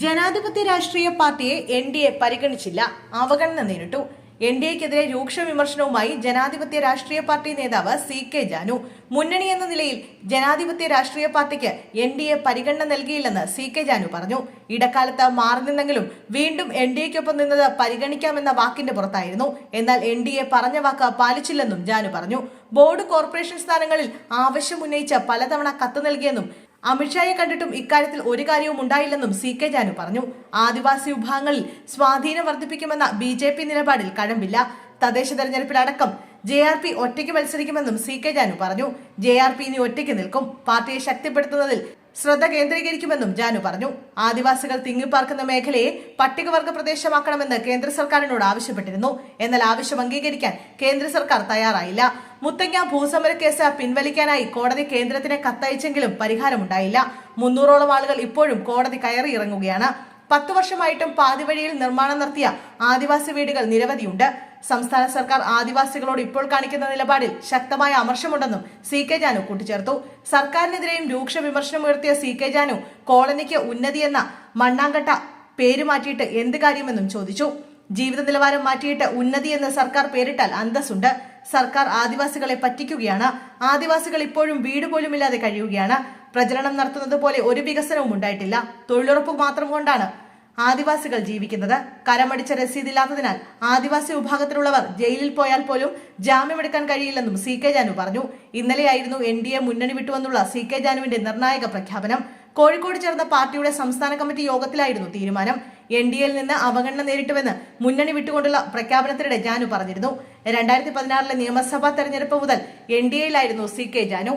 ജനാധിപത്യ രാഷ്ട്രീയ പാർട്ടിയെ എൻ ഡി എ പരിഗണിച്ചില്ല. അവഗണന നേരിട്ടു. എൻ ഡി എക്കെതിരെ രൂക്ഷ വിമർശനവുമായി ജനാധിപത്യ രാഷ്ട്രീയ പാർട്ടി നേതാവ് സി കെ ജാനു. മുന്നണി എന്ന നിലയിൽ ജനാധിപത്യ രാഷ്ട്രീയ പാർട്ടിക്ക് എൻ ഡി എ പരിഗണന നൽകിയില്ലെന്ന് സി കെ ജാനു പറഞ്ഞു. ഇടക്കാലത്ത് മാറി നിന്നെങ്കിലും വീണ്ടും എൻ ഡി എക്കൊപ്പം നിന്നത് പരിഗണിക്കാമെന്ന വാക്കിന്റെ പുറത്തായിരുന്നു. എന്നാൽ എൻ ഡി എ പറഞ്ഞ വാക്ക് പാലിച്ചില്ലെന്നും ജാനു പറഞ്ഞു. ബോർഡ് കോർപ്പറേഷൻ സ്ഥാനങ്ങളിൽ ആവശ്യം ഉന്നയിച്ച് പലതവണ കത്ത് നൽകിയെന്നും അമിത്ഷായെ കണ്ടിട്ടും ഇക്കാര്യത്തിൽ ഒരു കാര്യവും ഉണ്ടായില്ലെന്നും സി കെ ജാനു പറഞ്ഞു. ആദിവാസി വിഭാഗങ്ങളിൽ സ്വാധീനം വർദ്ധിപ്പിക്കുമെന്ന ബി നിലപാടിൽ കഴമ്പില്ല. തദ്ദേശ തെരഞ്ഞെടുപ്പിലടക്കം ജെ ആർ പി ഒറ്റയ്ക്ക് മത്സരിക്കുമെന്നും സി കെ ജാനു പറഞ്ഞു. ജെ ആർ പി ഇനി ഒറ്റയ്ക്ക് നിൽക്കും. പാർട്ടിയെ ശക്തിപ്പെടുത്തുന്നതിൽ ശ്രദ്ധ കേന്ദ്രീകരിക്കുമെന്നും ജാനു പറഞ്ഞു. ആദിവാസികൾ തിങ്ങിപ്പാർക്കുന്ന മേഖലയെ പട്ടികവർഗ പ്രദേശമാക്കണമെന്ന് കേന്ദ്ര സർക്കാരിനോട് ആവശ്യപ്പെട്ടിരുന്നു. എന്നാൽ ആവശ്യം അംഗീകരിക്കാൻ കേന്ദ്ര സർക്കാർ തയ്യാറായില്ല. മുത്തങ്ങ ഭൂസമര കേസ് പിൻവലിക്കാനായി കോടതി കേന്ദ്രത്തിന് കത്തയച്ചെങ്കിലും പരിഹാരമുണ്ടായില്ല. മുന്നൂറോളം ആളുകൾ ഇപ്പോഴും കോടതി കയറി ഇറങ്ങുകയാണ് പത്തു വർഷമായിട്ടും പാതിവഴിയിൽ നിർമ്മാണം നടത്തിയ ആദിവാസി വീടുകൾ നിരവധിയുണ്ട്. സംസ്ഥാന സർക്കാർ ആദിവാസികളോട് ഇപ്പോൾ കാണിക്കുന്ന നിലപാടിൽ ശക്തമായ അമർഷമുണ്ടെന്നും സി കെ ജാനു കൂട്ടിച്ചേർത്തു. സർക്കാരിനെതിരെയും രൂക്ഷ വിമർശനം ഉയർത്തിയ സി കെ ജാനു കോളനിക്ക് ഉന്നതി എന്ന മണ്ണാങ്കട്ട പേര് മാറ്റിയിട്ട് എന്ത് കാര്യമെന്നും ചോദിച്ചു. ജീവിത നിലവാരം മാറ്റിയിട്ട് ഉന്നതി എന്ന് സർക്കാർ പേരിട്ടാൽ അന്തസ്സുണ്ട്. സർക്കാർ ആദിവാസികളെ പറ്റിക്കുകയാണ്. ആദിവാസികൾ ഇപ്പോഴും വീട് പോലും ഇല്ലാതെ കഴിയുകയാണ്. പ്രചരണം നടത്തുന്നത് പോലെ ഒരു വികസനവും ഉണ്ടായിട്ടില്ല. തൊഴിലുറപ്പ് മാത്രം കൊണ്ടാണ് ആദിവാസികൾ ജീവിക്കുന്നത് കരമടിച്ച രസീതില്ലാത്തതിനാൽ ആദിവാസി വിഭാഗത്തിലുള്ളവർ ജയിലിൽ പോയാൽ പോലും ജാമ്യമെടുക്കാൻ കഴിയില്ലെന്നും സി കെ ജാനു പറഞ്ഞു. ഇന്നലെയായിരുന്നു എൻ ഡി എ മുന്നണി വിട്ടുവെന്നുള്ള സി കെ ജാനുവിന്റെ നിർണായക പ്രഖ്യാപനം. കോഴിക്കോട് ചേർന്ന പാർട്ടിയുടെ സംസ്ഥാന കമ്മിറ്റി യോഗത്തിലായിരുന്നു തീരുമാനം. എൻ ഡി എയിൽ നിന്ന് അവഗണന നേരിട്ടുവെന്ന് മുന്നണി വിട്ടുകൊണ്ടുള്ള പ്രഖ്യാപനത്തിനിടെ ജാനു പറഞ്ഞിരുന്നു. രണ്ടായിരത്തി പതിനാറിലെ നിയമസഭാ തെരഞ്ഞെടുപ്പ് മുതൽ എൻ ഡി എയിലായിരുന്നു സി കെ ജാനു.